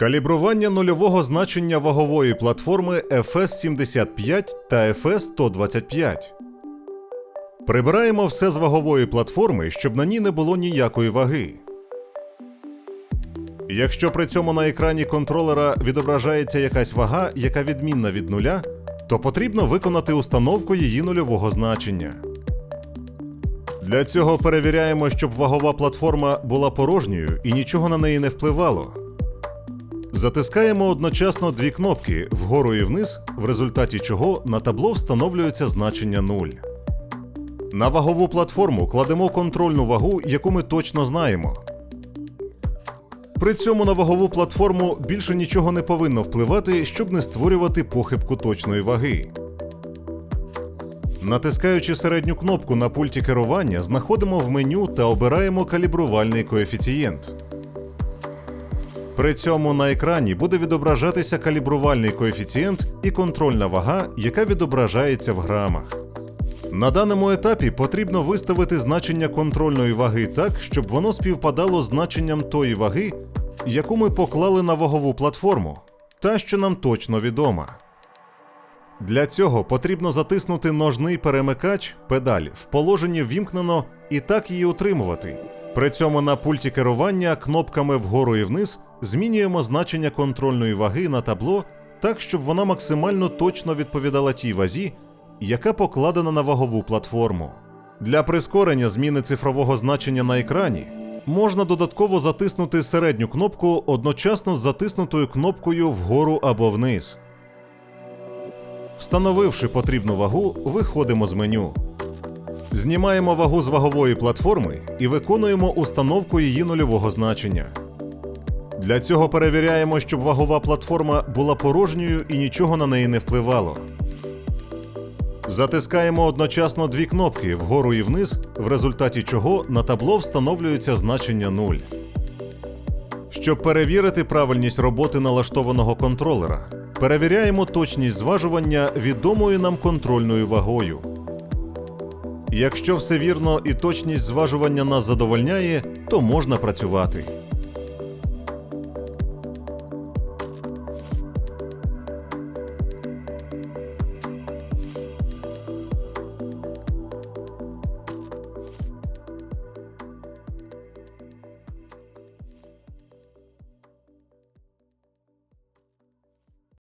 Калібрування нульового значення вагової платформи FS75 та FS125. Прибираємо все з вагової платформи, щоб на ній не було ніякої ваги. Якщо при цьому на екрані контролера відображається якась вага, яка відмінна від нуля, то потрібно виконати установку її нульового значення. Для цього перевіряємо, щоб вагова платформа була порожньою і нічого на неї не впливало. Затискаємо одночасно дві кнопки вгору і вниз, в результаті чого на табло встановлюється значення 0. На вагову платформу кладемо контрольну вагу, яку ми точно знаємо. При цьому на вагову платформу більше нічого не повинно впливати, щоб не створювати похибку точної ваги. Натискаючи середню кнопку на пульті керування, знаходимо в меню та обираємо калібрувальний коефіцієнт. При цьому на екрані буде відображатися калібрувальний коефіцієнт і контрольна вага, яка відображається в грамах. На даному етапі потрібно виставити значення контрольної ваги так, щоб воно співпадало з значенням тої ваги, яку ми поклали на вагову платформу, та що нам точно відома. Для цього потрібно затиснути ножний перемикач педаль в положенні вімкнено і так її утримувати. При цьому на пульті керування кнопками вгору і вниз змінюємо значення контрольної ваги на табло так, щоб вона максимально точно відповідала тій вазі, яка покладена на вагову платформу. Для прискорення зміни цифрового значення на екрані можна додатково затиснути середню кнопку одночасно з затиснутою кнопкою вгору або вниз. Встановивши потрібну вагу, виходимо з меню. Знімаємо вагу з вагової платформи і виконуємо установку її нульового значення. Для цього перевіряємо, щоб вагова платформа була порожньою і нічого на неї не впливало. Затискаємо одночасно дві кнопки вгору і вниз, в результаті чого на табло встановлюється значення 0. Щоб перевірити правильність роботи налаштованого контролера, перевіряємо точність зважування відомою нам контрольною вагою. Якщо все вірно і точність зважування нас задовольняє, то можна працювати.